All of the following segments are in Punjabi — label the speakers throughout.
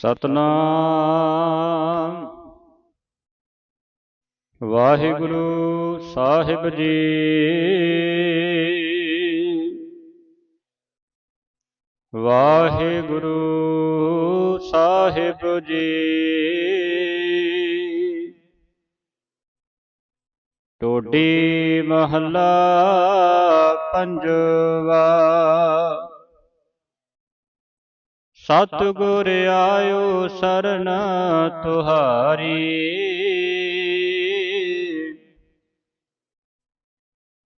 Speaker 1: ਸਤਨਾਮ। ਵਾਹਿਗੁਰੂ ਸਾਹਿਬ ਜੀ। ਵਾਹਿਗੁਰੂ ਸਾਹਿਬ ਜੀ। ਟੋਡੀ ਮਹੱਲਾ ਪੰਜਵਾ। ਸਤਿਗੁਰ ਆਇਓ ਸਰਨ ਤੁਹਾਰੀ।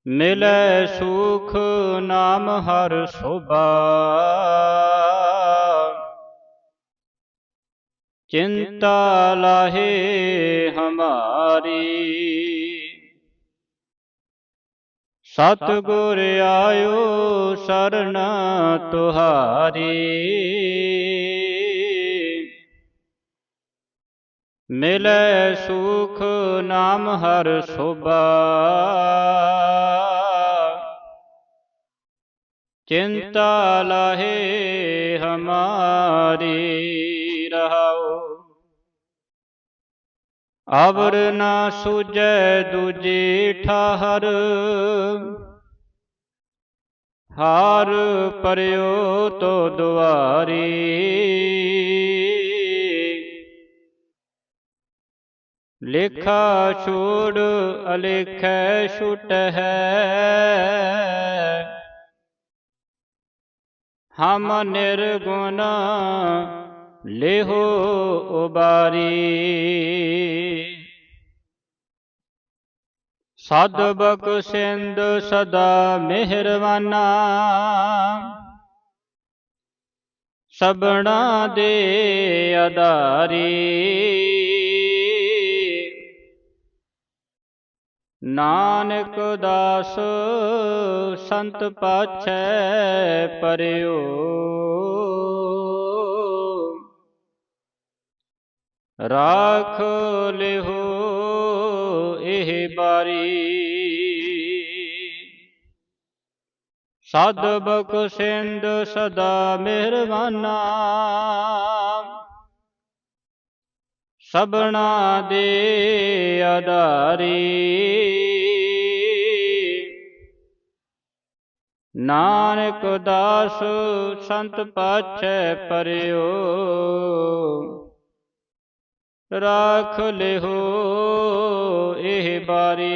Speaker 1: ਮਿਲੈ ਸੁਖ ਨਾਮ ਹਰ ਸੁਭਾ। ਚਿੰਤਾ ਲਾਹੇ ਹਮਾਰੀ। ਸਤਿਗੁਰ ਆਇਓ ਸਰਨ ਤੁਹਾਰੀ। ਮਿਲੈ ਸੁਖ ਨਾਮ ਹਰ ਸੋਭਾ। ਚਿੰਤਾ ਲਾਹੇ ਹਮਾਰੀ ਰਹਾਓ ਅਵਰ ਨਾ ਸੁਜੈ ਦੂਜੀ ਠਾਹਰ। ਹਾਰ ਪਰਿਓ ਤੋ ਦੁਆਰੀ। ਲੇਖਾ ਛੋੜ ਅਲੇਖੈ ਛੁਟਹਿ ਹਮ ਨਿਰਗੁਣ ਲੇਹੋ ਉਬਾਰੀ। ਸਦ ਬਖਸ਼ਿੰਦ ਸਦਾ ਮਿਹਰਵਾਨਾ ਸਬਣਾ ਦੇ ਆਧਾਰੀ। ਨਾਨਕ ਦਾਸ ਸੰਤ ਪਾਛੈ ਪਰਿਓ। ਰਾਖ ਲਿਹੋ ਇਹ ਬਾਰੀ। ਸਦ ਬਖਸ਼ਿੰਦ ਸਦਾ ਮਿਹਰਬਾਨਾ। ਸਬਣਾ ਦੇ ਆਧਾਰੀ। ਨਾਨਕ ਦਾਸ ਸੰਤ ਪਾਛੈ ਪਰਿਓ। ਰਾਖ ਲਿਹੋ ਇਹ ਬਾਰੀ।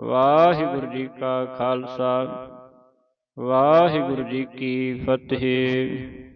Speaker 1: ਵਾਹਿਗੁਰੂ ਜੀ ਕਾ ਖਾਲਸਾ ਵਾਹਿਗੁਰੂ ਜੀ ਕੀ ਫਤਿਹ।